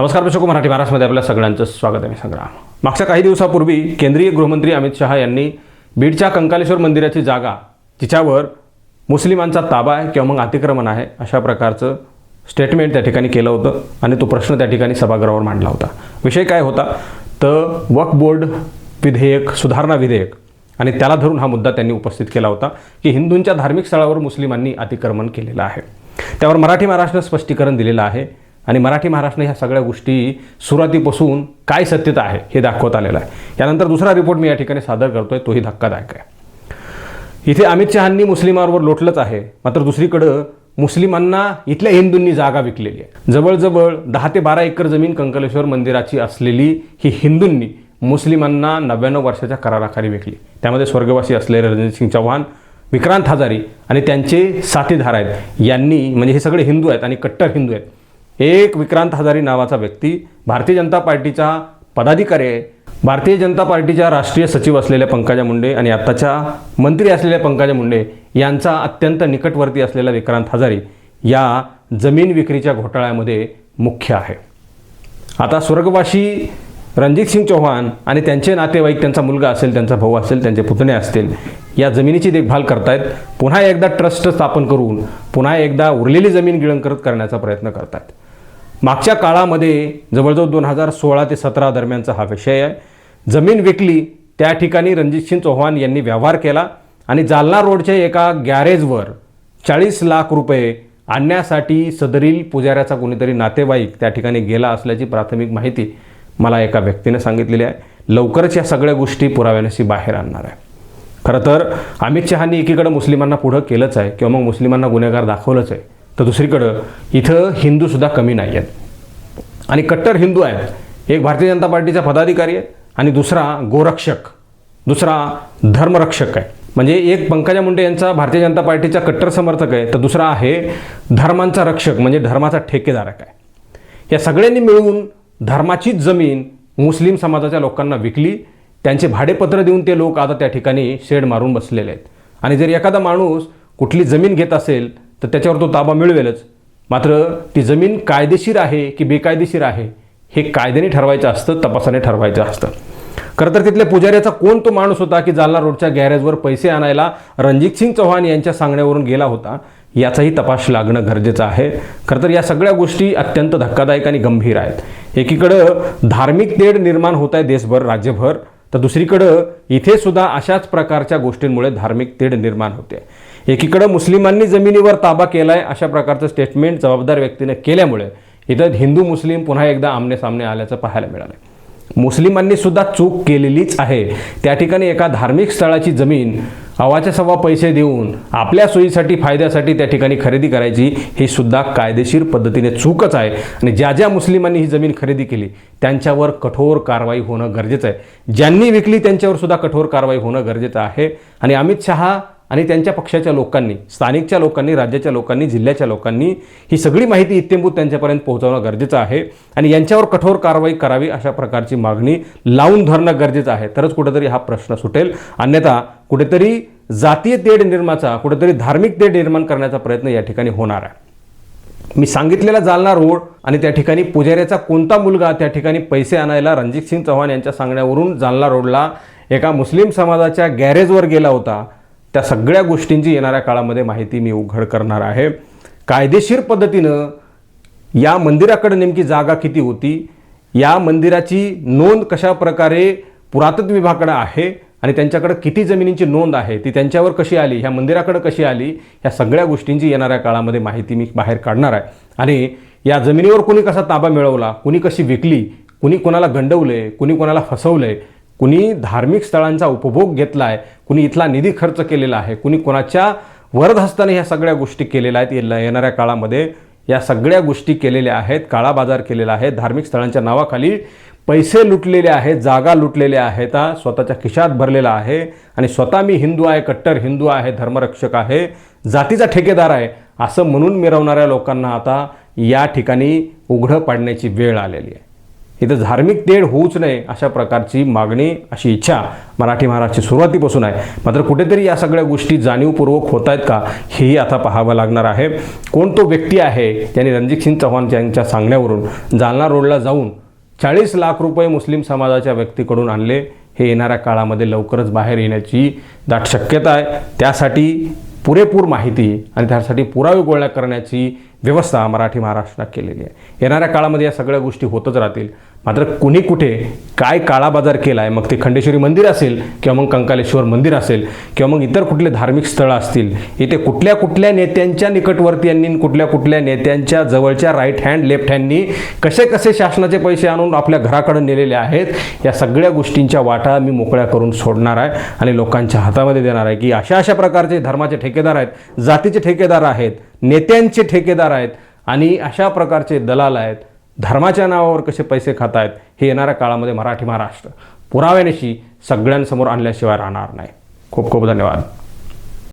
नमस्कार दर्शक मराठी महाराष्ट्रमध्ये आपल्या सगळ्यांचं स्वागत आहे मी संग्राम. मागच्या काही दिवसापूर्वी केंद्रीय गृहमंत्री अमित शहा यांनी बीडच्या कंकालेश्वर मंदिराची जागा जिच्यावर मुस्लिमांचा ताबा आहे किंवा मग अतिक्रमण आहे अशा प्रकारचं स्टेटमेंट त्या ठिकाणी केलं होतं आणि तो प्रश्न त्या ठिकाणी सभागृहावर मांडला होता. विषय काय होता? तर वक्फ बोर्ड विधेयक सुधारणा विधेयक आणि त्याला धरून हा मुद्दा त्यांनी उपस्थित केला होता की हिंदूंच्या धार्मिक स्थळावर मुस्लिमांनी अतिक्रमण केलेलं आहे. त्यावर मराठी महाराष्ट्र स्पष्टीकरण दिलेलं आहे. आणि मराठी महाराष्ट्र ह्या सगळ्या गोष्टी सुरुवातीपासून काय सत्यता आहे हे दाखवत आलेलं आहे. यानंतर दुसरा रिपोर्ट मी या ठिकाणी सादर करतोय तोही धक्कादायक आहे. इथे अमित शहांनी मुस्लिमांवर लोटलंच आहे मात्र दुसरीकडं मुस्लिमांना इथल्या हिंदूंनी जागा विकलेली आहे. जवळजवळ दहा ते बारा एकर जमीन कंकलेश्वर मंदिराची असलेली ही हिंदूंनी मुस्लिमांना नव्याण्णव वर्षाच्या कराराखाली विकली. त्यामध्ये स्वर्गवासी असलेले रणजितसिंग चव्हाण विक्रांत हजारी आणि त्यांचे साथीदार आहेत. यांनी म्हणजे हे सगळे हिंदू आहेत आणि कट्टर हिंदू आहेत. एक विक्रांत हजारी नावाचा व्यक्ती भारतीय जनता पार्टीचा पदाधिकारी आहे. भारतीय जनता पार्टीच्या राष्ट्रीय सचिव असलेल्या पंकजा मुंडे आणि आत्ताच्या मंत्री असलेल्या पंकजा मुंडे यांचा अत्यंत निकटवर्ती असलेला विक्रांत हजारी या जमीन विक्रीच्या घोटाळ्यामध्ये मुख्य आहे. आता स्वर्गवासी रणजित सिंग चौहान आणि त्यांचे नातेवाईक त्यांचा मुलगा असेल त्यांचा भाऊ असेल त्यांचे पुतणे असतील या जमिनीची देखभाल करतायत. पुन्हा एकदा ट्रस्ट स्थापन करून पुन्हा एकदा उरलेली जमीन गिळंकृत करण्याचा प्रयत्न करतायत. मागच्या काळामध्ये जवळजवळ दोन हजार सोळा ते सतरा दरम्यानचा हा विषय आहे. जमीन विकली त्या ठिकाणी रणजितसिंग चौहान यांनी व्यवहार केला आणि जालना रोडच्या एका गॅरेजवर चाळीस लाख रुपये आणण्यासाठी सदरील पुजाऱ्याचा कोणीतरी नातेवाईक त्या ठिकाणी गेला असल्याची प्राथमिक माहिती मला एका व्यक्तीने सांगितलेली आहे. लवकरच या सगळ्या गोष्टी पुराव्यानेशी बाहेर आणणार आहे. खरं तर अमित शहानी एकीकडं मुस्लिमांना पुढं केलंच आहे किंवा मग मुस्लिमांना गुन्हेगार दाखवलंच आहे. तर दुसरीकडं इथं हिंदूसुद्धा कमी नाही आहेत. आणि कट्टर हिंदू आहेत. एक भारतीय जनता पार्टीचा पदाधिकारी आहे आणि दुसरा गोरक्षक दुसरा धर्मरक्षक आहे. म्हणजे एक पंकजा मुंडे यांचा भारतीय जनता पार्टीचा कट्टर समर्थक आहे तर दुसरा आहे धर्मांचा रक्षक म्हणजे धर्माचा ठेकेदारक आहे. या सगळ्यांनी मिळून धर्माचीच जमीन मुस्लिम समाजाच्या लोकांना विकली. त्यांचे भाडेपत्र देऊन ते लोक आता त्या ठिकाणी शेड मारून बसलेले आहेत. आणि जर एखादा माणूस कुठली जमीन घेत असेल तर त्याच्यावर तो ताबा मिळवेलच. मात्र ती जमीन कायदेशीर आहे की बेकायदेशीर आहे हे कायद्याने ठरवायचं असतं तपासाने ठरवायचं असतं. खरं तर तिथल्या पुजाऱ्याचा कोण तो माणूस होता की जालना रोडच्या गॅरेजवर पैसे आणायला रणजित सिंग चौहान यांच्या सांगण्यावरून गेला होता याचाही तपास लागणं गरजेचं आहे. खरं तर या सगळ्या गोष्टी अत्यंत धक्कादायक आणि गंभीर आहेत. एकीकडं धार्मिक तेढ निर्माण होत आहे देशभर राज्यभर तर दुसरीकडं इथे सुद्धा अशाच प्रकारच्या गोष्टींमुळे धार्मिक तेढ निर्माण होते. एकीकडं मुस्लिमांनी जमिनीवर ताबा केला आहे अशा प्रकारचं स्टेटमेंट जबाबदार व्यक्तीने केल्यामुळे इथं हिंदू मुस्लिम पुन्हा एकदा आमने सामने आल्याचं पाहायला मिळालं मुस्लिमांनी सुद्धा चूक केलेलीच आहे. त्या ठिकाणी एका धार्मिक स्थळाची जमीन अवाच्या सव्वा पैसे देऊन आपल्या सोयीसाठी फायद्यासाठी त्या ठिकाणी खरेदी करायची ही सुद्धा कायदेशीर पद्धतीने चूकच आहे. आणि ज्या ज्या मुस्लिमांनी ही जमीन खरेदी केली त्यांच्यावर कठोर कारवाई होणं गरजेचं आहे. ज्यांनी विकली त्यांच्यावर सुद्धा कठोर कारवाई होणं गरजेचं आहे. आणि अमित शहा आणि त्यांच्या पक्षाच्या लोकांनी स्थानिकच्या लोकांनी राज्याच्या लोकांनी जिल्ह्याच्या लोकांनी ही सगळी माहिती इत्यंभूत त्यांच्यापर्यंत पोहोचवणं गरजेचं आहे. आणि यांच्यावर कठोर कारवाई करावी अशा प्रकारची मागणी लावून धरणं गरजेचं आहे. तरच कुठेतरी हा प्रश्न सुटेल. अन्यथा कुठेतरी जातीय तेढ निर्माचा कुठेतरी धार्मिक तेढ निर्माण करण्याचा प्रयत्न या ठिकाणी होणार आहे. मी सांगितलेला जालना रोड आणि त्या ठिकाणी पुजाऱ्याचा कोणता मुलगा त्या ठिकाणी पैसे आणायला रणजित सिंग चव्हाण यांच्या सांगण्यावरून जालना रोडला एका मुस्लिम समाजाच्या गॅरेजवर गेला होता. त्या सगळ्या गोष्टींची येणाऱ्या काळामध्ये माहिती मी उघड करणार आहे. कायदेशीर पद्धतीनं या मंदिराकडे नेमकी जागा किती होती? या मंदिराची नोंद कशा प्रकारे पुरातत्व विभागाकडे आहे? आणि त्यांच्याकडे किती जमिनींची नोंद आहे? ती त्यांच्यावर कशी आली? ह्या मंदिराकडे कशी आली? ह्या सगळ्या गोष्टींची येणाऱ्या काळामध्ये माहिती मी बाहेर काढणार आहे. आणि या जमिनीवर कुणी कसा ताबा मिळवला? कुणी कशी विकली? कुणी कोणाला गंडवले? कुणी कोणाला आहे कुणी धार्मिक स्थळांचा उपभोग घेतला आहे कुणी इथला निधी खर्च केलेला आहे कुणी कोणाच्या वरदहस्ताने ह्या सगळ्या गोष्टी केलेल्या आहेत येणाऱ्या काळामध्ये या सगळ्या गोष्टी केलेल्या आहेत काळा बाजार केलेला आहे धार्मिक स्थळांच्या नावाखाली पैसे लुटलेले आहेत जागा लुटलेल्या आहेत स्वतःच्या खिशात भरलेला आहे. आणि स्वतः मी हिंदू आहे कट्टर हिंदू आहे धर्मरक्षक आहे जातीचा ठेकेदार आहे असं म्हणून मिरवणाऱ्या लोकांना आता या ठिकाणी उघडं पाडण्याची वेळ आलेली आहे. इथं धार्मिक तेढ होऊच नये अशा प्रकारची मागणी अशी इच्छा मराठी महाराजची सुरुवातीपासून आहे. मात्र कुठेतरी या सगळ्या गोष्टी जाणीवपूर्वक होत आहेत का हेही आता पाहावं लागणार आहे. कोण तो व्यक्ती आहे ज्यांनी रणजित सिंग चव्हाण यांच्या सांगण्यावरून जालना रोडला जाऊन चाळीस लाख रुपये मुस्लिम समाजाच्या व्यक्तीकडून आणले हे येणाऱ्या काळामध्ये लवकरच बाहेर येण्याची दाट शक्यता आहे. त्यासाठी पुरेपूर माहिती आणि त्यासाठी पुरावे गोळा करण्याची व्यवस्था मराठी महाराष्ट्रात केलेली आहे. येणाऱ्या काळामध्ये या सगळ्या गोष्टी होतच राहतील. मात्र कुणी कुठे काय काळाबाजार केला आहे मग ते खंडेश्वरी मंदिर असेल किंवा मग कंकालेश्वर मंदिर असेल किंवा मग इतर कुठले धार्मिक स्थळं असतील इथे कुठल्या कुठल्या नेत्यांच्या निकटवर्ती यांनी कुठल्या कुठल्या नेत्यांच्या जवळच्या राईट हँड लेफ्ट हँडनी कसे कसे शासनाचे पैसे आणून आपल्या घराकडे नेलेले आहेत या सगळ्या गोष्टींच्या वाटा मी मोकळ्या करून सोडणार आहे आणि लोकांच्या हातामध्ये देणार आहे की अशा अशा प्रकारचे धर्माचे ठेकेदार आहेत जातीचे ठेकेदार आहेत नेत्यांचे ठेकेदार आहेत आणि अशा प्रकारचे दलाल आहेत. धर्माच्या नावावर कसे पैसे खात आहेत हे येणाऱ्या काळामध्ये मराठी महाराष्ट्र पुराव्यानिशी सगळ्यांसमोर आणल्याशिवाय राहणार नाही. खूप खूप धन्यवाद.